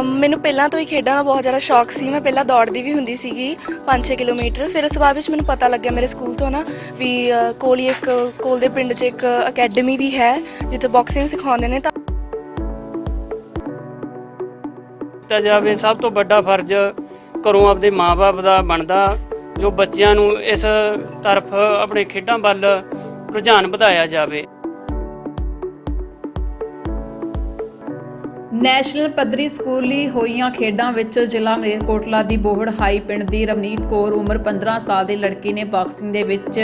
ਮੈਨੂੰ ਪਹਿਲਾਂ ਤੋਂ ਹੀ ਖੇਡਾਂ ਦਾ ਬਹੁਤ ਜ਼ਿਆਦਾ ਸ਼ੌਕ ਸੀ। ਮੈਂ ਪਹਿਲਾਂ ਦੌੜਦੀ ਵੀ ਹੁੰਦੀ ਸੀਗੀ 5-6 ਕਿਲੋਮੀਟਰ। ਫਿਰ ਉਸ ਤੋਂ ਬਾਅਦ ਵਿੱਚ ਮੈਨੂੰ ਪਤਾ ਲੱਗਿਆ ਮੇਰੇ ਸਕੂਲ ਤੋਂ ਨਾ ਵੀ ਅ, ਕੋਲ ਹੀ ਇੱਕ ਕੋਲ ਦੇ ਪਿੰਡ 'ਚ ਇੱਕ ਅਕੈਡਮੀ ਵੀ ਹੈ ਜਿੱਥੇ ਬਾਕਸਿੰਗ ਸਿਖਾਉਂਦੇ ਨੇ ਤਾਂ ਕੀਤਾ ਜਾਵੇ ਸਭ ਤੋਂ ਵੱਡਾ ਫਰਜ਼ ਘਰੋਂ ਆਪਦੇ ਮਾਪੇ ਦਾ ਬਣਦਾ ਜੋ ਬੱਚਿਆਂ ਨੂੰ ਇਸ ਤਰਫ ਆਪਣੇ ਖੇਡਾਂ ਵੱਲ ਰੁਝਾਨ ਵਧਾਇਆ ਜਾਵੇ। ਨੈਸ਼ਨਲ ਪੱਧਰੀ ਸਕੂਲੀ ਹੋਈਆਂ ਖੇਡਾਂ ਵਿੱਚ ਜ਼ਿਲ੍ਹਾ ਮਲੇਰਕੋਟਲਾ ਦੀ ਬੋਹੜ ਹਾਈ ਪਿੰਡ ਦੀ ਰਵਨੀਤ ਕੌਰ ਉਮਰ 15 ਸਾਲ ਦੀ ਲੜਕੀ ਨੇ ਬਾਕਸਿੰਗ ਦੇ ਵਿੱਚ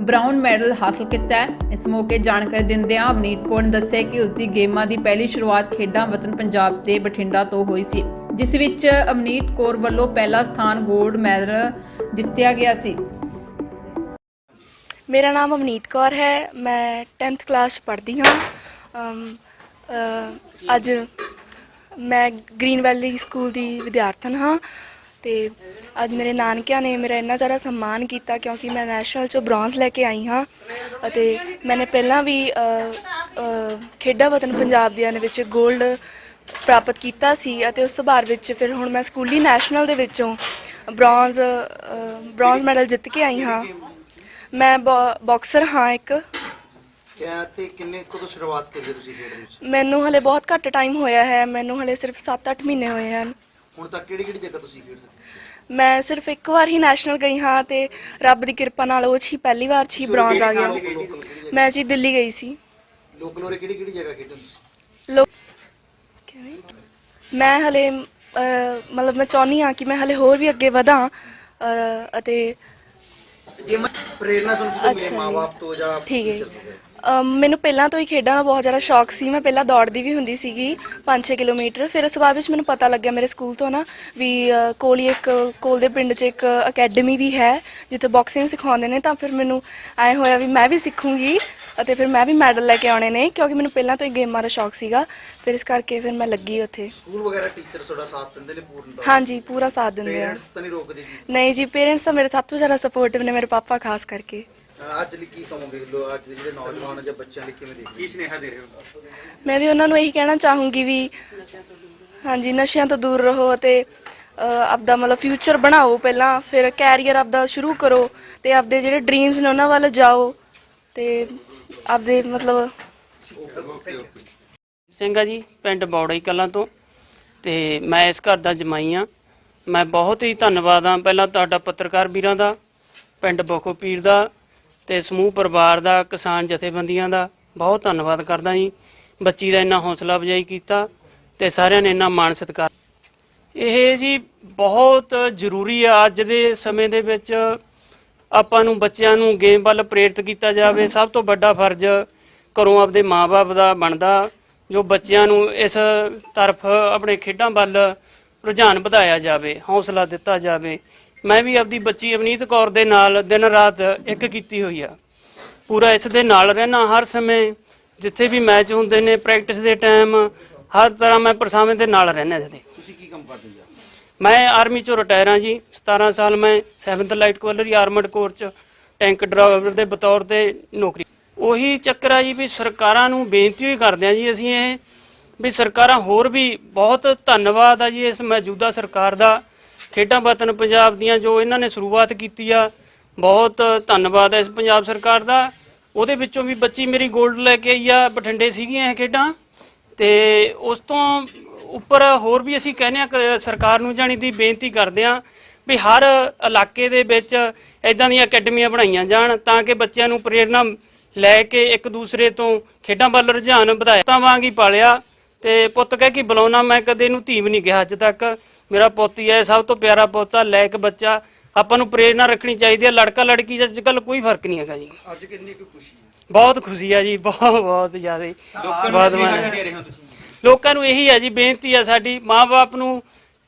ਬ੍ਰਾਊਨ ਮੈਡਲ ਹਾਸਲ ਕੀਤਾ ਹੈ। ਇਸ ਮੌਕੇ ਜਾਣਕਾਰੀ ਦਿੰਦਿਆਂ ਅਵਨੀਤ ਕੌਰ ਨੇ ਦੱਸਿਆ ਕਿ ਉਸ ਦੀ ਗੇਮਾਂ ਦੀ ਪਹਿਲੀ ਸ਼ੁਰੂਆਤ ਖੇਡਾਂ ਵਤਨ ਪੰਜਾਬ ਦੇ ਬਠਿੰਡਾ ਤੋਂ ਹੋਈ ਸੀ, ਜਿਸ ਵਿੱਚ ਅਵਨੀਤ ਕੌਰ ਵੱਲੋਂ ਪਹਿਲਾ ਸਥਾਨ ਗੋਲਡ ਮੈਡਲ ਜਿੱਤਿਆ ਗਿਆ ਸੀ। ਮੇਰਾ ਨਾਮ ਅਵਨੀਤ ਕੌਰ ਹੈ, ਮੈਂ 10th ਕਲਾਸ ਪੜ੍ਹਦੀ ਹਾਂ। ਅੱਜ ਮੈਂ ਗ੍ਰੀਨ ਵੈਲੀ ਸਕੂਲ ਦੀ ਵਿਦਿਆਰਥਣ ਹਾਂ ਤੇ ਅੱਜ ਮੇਰੇ ਨਾਨਕਿਆਂ ਨੇ ਮੇਰਾ ਇੰਨਾ ਜ਼ਿਆਦਾ ਸਨਮਾਨ ਕੀਤਾ ਕਿਉਂਕਿ ਮੈਂ ਨੈਸ਼ਨਲ ਚ ਬ੍ਰੌਂਜ਼ ਲੈ ਕੇ ਆਈ ਹਾਂ ਅਤੇ ਮੈਨੇ ਪਹਿਲਾਂ ਵੀ ਖੇਡਾਂ ਵਤਨ ਪੰਜਾਬ ਦੀਆਂ ਦੇ ਵਿੱਚ 골ਡ ਪ੍ਰਾਪਤ ਕੀਤਾ ਸੀ ਅਤੇ ਉਸ ਤੋਂ ਬਾਅਦ ਵਿੱਚ ਫਿਰ ਹੁਣ ਮੈਂ ਸਕੂਲੀ ਨੈਸ਼ਨਲ ਦੇ ਵਿੱਚੋਂ ਬ੍ਰੌਂਜ਼ ਅ, ਬ੍ਰੌਂਜ਼ ਮੈਡਲ ਜਿੱਤ ਕੇ ਆਈ ਹਾਂ। ਮੈਂ ਬਾਕਸਰ ਹਾਂ ਇੱਕ। ਤੇ ਕਿੰਨੇ ਕਦੋਂ ਸ਼ੁਰੂਆਤ ਕਰੀ ਹੈ ਤੁਸੀਂ ਖੇਡ ਵਿੱਚ? ਮੈਨੂੰ ਹਲੇ ਬਹੁਤ ਘੱਟ ਟਾਈਮ ਹੋਇਆ ਹੈ ਮੈਨੂੰ ਹਲੇ ਸਿਰਫ 7-8 ਮਹੀਨੇ ਹੋਏ ਹਨ। ਹੁਣ ਤੱਕ ਕਿਹੜੀ ਕਿਹੜੀ ਜਗ੍ਹਾ ਤੁਸੀਂ ਖੇਡ ਸਕਦੇ ਮੈਂ ਸਿਰਫ ਇੱਕ ਵਾਰ ਹੀ ਨੈਸ਼ਨਲ ਗਈ ਹਾਂ ਤੇ ਰੱਬ ਦੀ ਕਿਰਪਾ ਨਾਲ ਉਹ 'ਚ ਹੀ ਪਹਿਲੀ ਵਾਰ 'ਚ ਹੀ ਬ੍ਰੌਂਜ਼ ਆ ਗਿਆ। ਮੈਂ ਜੀ ਦਿੱਲੀ ਗਈ ਸੀ। ਲੋਕਲ ਹੋਰੇ ਕਿਹੜੀ ਕਿਹੜੀ ਜਗ੍ਹਾ ਖੇਡੇ ਤੁਸੀਂ? ਲੋਕ ਕਿਵੇਂ ਮੈਂ ਹਲੇ ਅਹ, ਮਤਲਬ ਮੈਂ ਚਾਹੁੰਦੀ ਹਾਂ ਕਿ ਮੈਂ ਹਲੇ ਹੋਰ ਵੀ ਅੱਗੇ ਵਧਾਂ ਅਹ, ਅਤੇ ਜੇ ਮੈਂ ਪ੍ਰੇਰਣਾ ਸੁਣ ਕੇ ਅੱਛਾ ਮੇਰੇ ਜੀ। ਮਾਪੇ ਤੋਂ ਜਾਂ ਠੀਕ ਹੈ teachers ਵਗੈਰਾ? ਅਮ ਮੈਨੂੰ ਪਹਿਲਾਂ ਤੋਂ ਹੀ ਖੇਡਾਂ ਦਾ ਬਹੁਤ ਜ਼ਿਆਦਾ ਸ਼ੌਕ ਸੀ। ਮੈਂ ਪਹਿਲਾਂ ਦੌੜਦੀ ਵੀ ਹੁੰਦੀ ਸੀਗੀ 5-6 ਕਿਲੋਮੀਟਰ। ਫਿਰ ਉਸ ਤੋਂ ਬਾਅਦ ਵਿੱਚ ਮੈਨੂੰ ਪਤਾ ਲੱਗਿਆ ਮੇਰੇ ਸਕੂਲ ਤੋਂ ਨਾ ਵੀ ਅ, ਕੋਲ ਹੀ ਇੱਕ ਕੋਲ ਦੇ ਪਿੰਡ 'ਚ ਇੱਕ ਅਕੈਡਮੀ ਵੀ ਹੈ ਜਿੱਥੇ ਬਾਕਸਿੰਗ ਸਿਖਾਉਂਦੇ ਨੇ। ਤਾਂ ਫਿਰ ਮੈਨੂੰ ਐ ਹੋਇਆ ਵੀ ਮੈਂ ਵੀ ਸਿੱਖੂੰਗੀ ਅਤੇ ਫਿਰ ਮੈਂ ਵੀ ਮੈਡਲ ਲੈ ਕੇ ਆਉਣੇ ਨੇ ਕਿਉਂਕਿ ਮੈਨੂੰ ਪਹਿਲਾਂ ਤੋਂ ਹੀ ਗੇਮਾਂ ਦਾ ਸ਼ੌਕ ਸੀਗਾ। ਫਿਰ ਇਸ ਕਰਕੇ ਫਿਰ ਮੈਂ ਲੱਗੀ ਉੱਥੇ। ਸਕੂਲ ਵਗੈਰਾ ਟੀਚਰ ਤੁਹਾਡਾ ਸਾਥ ਦਿੰਦੇ ਨੇ ਪੂਰਨ ਤੌਰ ਹਾਂਜੀ ਪੂਰਾ ਸਾਥ ਦਿੰਦੇ ਆ। ਪੇਰੈਂਟਸ ਤਾਂ ਨਹੀਂ ਰੋਕਦੇ ਜੀ? ਨਹੀਂ ਜੀ ਪੇਰੈਂਟਸ ਤਾਂ ਮੇਰੇ ਸਭ ਤੋਂ ਜ਼ਿਆਦਾ ਸਪੋਰਟਿਵ ਨੇ ਮੇਰੇ ਪਾਪਾ ਖਾਸ ਕਰਕੇ। ਅੱਜ ਲਈ ਕੀ ਕਹੋਗੇ? ਲੋ ਅੱਜ ਦੇ ਜਿਹੜੇ ਨੌਜਵਾਨ ਆ ਜਾਂ ਬੱਚਿਆਂ ਲਈ ਕਿਵੇਂ ਦੇਖਦੇ ਕੀ ਸੁਨੇਹਾ ਦੇ ਰਹੇ ਹੋ? ਮੈਂ ਵੀ ਉਹਨਾਂ ਨੂੰ ਇਹੀ ਕਹਿਣਾ ਚਾਹੂੰਗੀ ਵੀ ਹਾਂਜੀ ਨਸ਼ਿਆਂ ਤੋਂ ਦੂਰ ਰਹੋ ਅਤੇ ਅ, ਆਪਦਾ ਮਤਲਬ ਫਿਊਚਰ ਬਣਾਓ ਪਹਿਲਾਂ ਫਿਰ ਕੈਰੀਅਰ ਆਪਦਾ ਸ਼ੁਰੂ ਕਰੋ ਤੇ ਆਪਦੇ ਜਿਹੜੇ ਡ੍ਰੀਮਸ ਨੇ ਉਹਨਾਂ ਵੱਲ ਜਾਓ ਤੇ ਆਪਦੇ ਮਤਲਬ ਸਿੰਘ ਆ ਜੀ ਪਿੰਡ ਬੌੜਾਈ ਕਲਾਂ ਤੋਂ ਤੇ ਮੈਂ ਇਸ ਘਰ ਦਾ ਜਮਾਈ ਆ ਮੈਂ ਬਹੁਤ ਹੀ ਧੰਨਵਾਦ ਆ ਪਹਿਲਾਂ ਤੁਹਾਡਾ ਪੱਤਰਕਾਰ ਵੀਰਾਂ ਦਾ ਪਿੰਡ ਬੋਖੋ ਪੀਰ ਦਾ ਤੇ ਸਮੂਹ ਪਰਿਵਾਰ ਦਾ, ਕਿਸਾਨ ਜਥੇਬੰਦੀਆਂ ਦਾ ਬਹੁਤ ਧੰਨਵਾਦ ਕਰਦਾ ਜੀ। ਬੱਚੀ ਦਾ ਇੰਨਾ ਹੌਸਲਾ ਅਫਜ਼ਾਈ ਕੀਤਾ ਤੇ ਸਾਰਿਆਂ ਨੇ ਇੰਨਾ ਮਾਣ ਸਤਿਕਾਰ। ਇਹ ਜੀ ਬਹੁਤ ਜ਼ਰੂਰੀ ਆ ਅੱਜ ਦੇ ਸਮੇਂ ਦੇ ਵਿੱਚ ਆਪਾਂ ਨੂੰ ਬੱਚਿਆਂ ਨੂੰ ਗੇਮ ਵੱਲ ਪ੍ਰੇਰਿਤ ਕੀਤਾ ਜਾਵੇ। ਸਭ ਤੋਂ ਵੱਡਾ ਫਰਜ਼ ਘਰੋਂ ਆਪਦੇ ਮਾਪੇ ਦਾ ਬਣਦਾ, ਜੋ ਬੱਚਿਆਂ ਨੂੰ ਇਸ ਤਰਫ ਆਪਣੇ ਖੇਡਾਂ ਵੱਲ ਰੁਝਾਨ ਵਧਾਇਆ ਜਾਵੇ, ਹੌਸਲਾ ਦਿੱਤਾ ਜਾਵੇ। ਮੈਂ ਵੀ ਆਪਦੀ ਬੱਚੀ ਅਵਨੀਤ ਕੌਰ ਦੇ ਨਾਲ ਦਿਨ ਰਾਤ ਇੱਕ ਕੀਤੀ ਹੋਈ ਆ। ਪੂਰਾ ਇਸ ਦੇ ਨਾਲ ਰਹਿਣਾ ਹਰ ਸਮੇਂ ਜਿੱਥੇ ਵੀ ਮੈਚ ਹੁੰਦੇ ਨੇ ਪ੍ਰੈਕਟਿਸ ਦੇ ਟਾਈਮ ਹਰ ਤਰ੍ਹਾਂ ਮੈਂ ਪਰਸਾਵੇਂ ਦੇ ਨਾਲ ਰਹਿਣਾ ਇਸ ਦੇ। ਤੁਸੀਂ ਕੀ ਕੰਮ ਕਰਦੇ ਹੋ ਮੈਂ ਆਰਮੀ ਚੋਂ ਰਿਟਾਇਰ ਹਾਂ ਜੀ 17 ਸਾਲ ਮੈਂ 7th light cavalry armoured corps ਚ ਟੈਂਕ ਡਰਾਈਵਰ ਦੇ ਬਤੌਰ ਤੇ ਨੌਕਰੀ। ਉਹੀ ਚੱਕਰ ਆ ਜੀ ਵੀ ਸਰਕਾਰਾਂ ਨੂੰ ਬੇਨਤੀ ਹੀ ਕਰਦੇ ਆ ਜੀ ਅਸੀਂ ਇਹ ਵੀ ਸਰਕਾਰਾਂ ਹੋਰ ਵੀ ਬਹੁਤ ਧੰਨਵਾਦ ਆ ਜੀ ਇਸ ਮੌਜੂਦਾ ਸਰਕਾਰ ਦਾ। ਖੇਡਾਂ ਵਤਨ ਪੰਜਾਬ ਦੀਆਂ ਜੋ ਇਹਨਾਂ ਨੇ ਸ਼ੁਰੂਆਤ ਕੀਤੀ ਆ, ਬਹੁਤ ਧੰਨਵਾਦ ਹੈ ਇਸ ਪੰਜਾਬ ਸਰਕਾਰ ਦਾ। ਉਹਦੇ ਵਿੱਚੋਂ ਵੀ ਬੱਚੀ ਮੇਰੀ 골ਡ ਲੈ ਕੇ ਆਈ ਆ, ਬਠਿੰਡੇ ਸੀਗੀਆਂ ਇਹ ਖੇਡਾਂ। ਤੇ ਉਸ ਤੋਂ ਉੱਪਰ ਹੋਰ ਵੀ ਅਸੀਂ ਕਹਿੰਦੇ ਆ ਸਰਕਾਰ ਨੂੰ ਜਾਣੀ ਦੀ ਬੇਨਤੀ ਕਰਦੇ ਆ ਵੀ ਹਰ ਇਲਾਕੇ ਦੇ ਵਿੱਚ ਇਦਾਂ ਦੀਆਂ ਅਕੈਡਮੀਆਂ ਬਣਾਈਆਂ ਜਾਣ ਤਾਂ ਕਿ ਬੱਚਿਆਂ ਨੂੰ ਪ੍ਰੇਰਣਾ ਲੈ ਕੇ ਇੱਕ ਦੂਸਰੇ ਤੋਂ ਖੇਡਾਂ ਵੱਲ ਰੁਝਾਨ ਵਧਾਇਆ। ਤਾਂ ਵਾਂਗ ਹੀ ਪਾਲਿਆ। ਤੇ ਪੁੱਤ ਕਹਿ ਕਿ ਬੁਲਾਉਣਾ ਮੈਂ ਕਦੇ ਇਹਨੂੰ ਧੀ ਵੀ ਨਹੀਂ ਕਿਹਾ ਅੱਜ ਤੱਕ। ਮੇਰਾ ਪੁੱਤ ਹੀ ਹੈ ਸਭ ਤੋਂ ਪਿਆਰਾ ਪੁੱਤ ਲਾਇਕ ਬੱਚਾ। ਆਪਾਂ ਨੂੰ ਪ੍ਰੇਰਣਾ ਰੱਖਣੀ ਚਾਹੀਦੀ ਹੈ ਲੜਕਾ ਲੜਕੀ 'ਚ ਅੱਜ ਕੱਲ ਕੋਈ ਫ਼ਰਕ ਨਹੀਂ ਹੈਗਾ ਜੀ। ਅੱਜ ਕਿੰਨੀ ਕੁ ਖੁਸ਼ੀ ਹੈ? ਬਹੁਤ ਖੁਸ਼ੀ ਆ ਜੀ ਬਹੁਤ ਬਹੁਤ ਜ਼ਿਆਦਾ। ਬਹੁਤ ਮਾਣ ਦੇ ਰਹੇ ਹੋ ਤੁਸੀਂ? ਲੋਕਾਂ ਨੂੰ ਇਹੀ ਹੈ ਜੀ ਬੇਨਤੀ ਹੈ ਸਾਡੀ ਮਾਪੇ ਨੂੰ।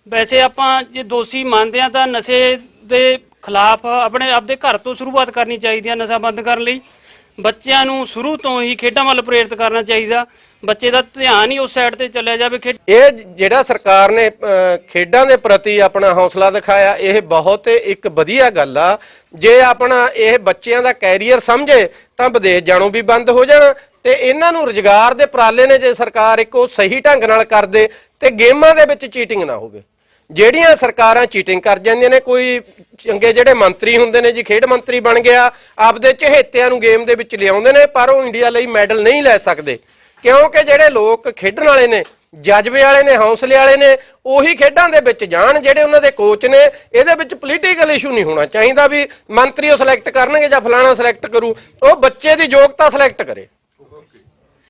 ਵੈਸੇ ਆਪਾਂ ਜੇ ਦੋਸ਼ੀ ਮੰਨਦੇ ਆ ਤਾਂ ਨਸ਼ੇ ਦੇ ਖਿਲਾਫ ਆਪਣੇ ਆਪਦੇ ਘਰ ਤੋਂ ਸ਼ੁਰੂਆਤ ਕਰਨੀ ਚਾਹੀਦੀ ਹੈ ਨਸ਼ਾ ਬੰਦ ਕਰਨ ਲਈ। ਬੱਚਿਆਂ ਨੂੰ ਸ਼ੁਰੂ ਤੋਂ ਹੀ ਖੇਡਾਂ ਵੱਲ ਪ੍ਰੇਰਿਤ ਕਰਨਾ ਚਾਹੀਦਾ। ਬੱਚੇ ਦਾ ਧਿਆਨ ਹੀ ਉਸ ਸਾਈਡ ਤੇ ਚੱਲਿਆ ਜਾਵੇ ਇਹ ਜਿਹੜਾ ਸਰਕਾਰ ਨੇ ਖੇਡਾਂ ਦੇ ਪ੍ਰਤੀ ਆਪਣਾ ਹੌਸਲਾ ਦਿਖਾਇਆ, ਇਹ ਬਹੁਤ ਇੱਕ ਵਧੀਆ ਗੱਲ ਆ। ਜੇ ਆਪਣਾ ਇਹ ਬੱਚਿਆਂ ਦਾ ਕੈਰੀਅਰ ਸਮਝੇ, ਤਾਂ ਵਿਦੇਸ਼ ਜਾਣੋਂ ਵੀ ਬੰਦ ਹੋ ਜਾਣਾ ਤੇ ਇਹਨਾਂ ਨੂੰ ਰੁਜ਼ਗਾਰ ਦੇ ਉਪਰਾਲੇ ਨੇ ਜੇ ਸਰਕਾਰ ਇੱਕ ਉਹ ਸਹੀ ਢੰਗ ਨਾਲ ਕਰਦੇ ਤੇ ਗੇਮਾਂ ਦੇ ਵਿੱਚ ਚੀਟਿੰਗ ਨਾ ਹੋਵੇ। ਜਿਹੜੀਆਂ ਸਰਕਾਰਾਂ ਚੀਟਿੰਗ ਕਰ ਜਾਂਦੀਆਂ ਨੇ, ਕੋਈ ਚੰਗੇ ਜਿਹੜੇ ਮੰਤਰੀ ਹੁੰਦੇ ਨੇ ਜੀ, ਖੇਡ ਮੰਤਰੀ ਬਣ ਗਿਆ, ਆਪਦੇ ਚਹੇਤਿਆਂ ਨੂੰ ਗੇਮ ਦੇ ਵਿੱਚ ਲਿਆਉਂਦੇ ਨੇ, ਪਰ ਉਹ ਇੰਡੀਆ ਲਈ ਮੈਡਲ ਨਹੀਂ ਲੈ ਸਕਦੇ। ਕਿਉਂਕਿ ਜਿਹੜੇ ਲੋਕ ਖੇਡਣ ਵਾਲੇ ਨੇ, ਜਜ਼ਬੇ ਵਾਲੇ ਨੇ, ਹੌਸਲੇ ਵਾਲੇ ਨੇ, ਉਹੀ ਖੇਡਾਂ ਦੇ ਵਿੱਚ ਜਾਣ, ਜਿਹੜੇ ਉਹਨਾਂ ਦੇ ਕੋਚ ਨੇ, ਇਹਦੇ ਵਿੱਚ ਪੋਲੀਟੀਕਲ ਇਸ਼ੂ ਨਹੀਂ ਹੋਣਾ ਚਾਹੀਦਾ ਵੀ ਮੰਤਰੀ ਉਹ ਸਿਲੈਕਟ ਕਰਨਗੇ ਜਾਂ ਫਲਾਣਾ ਸਿਲੈਕਟ ਕਰੂ, ਉਹ ਬੱਚੇ ਦੀ ਯੋਗਤਾ ਸਿਲੈਕਟ ਕਰੇ।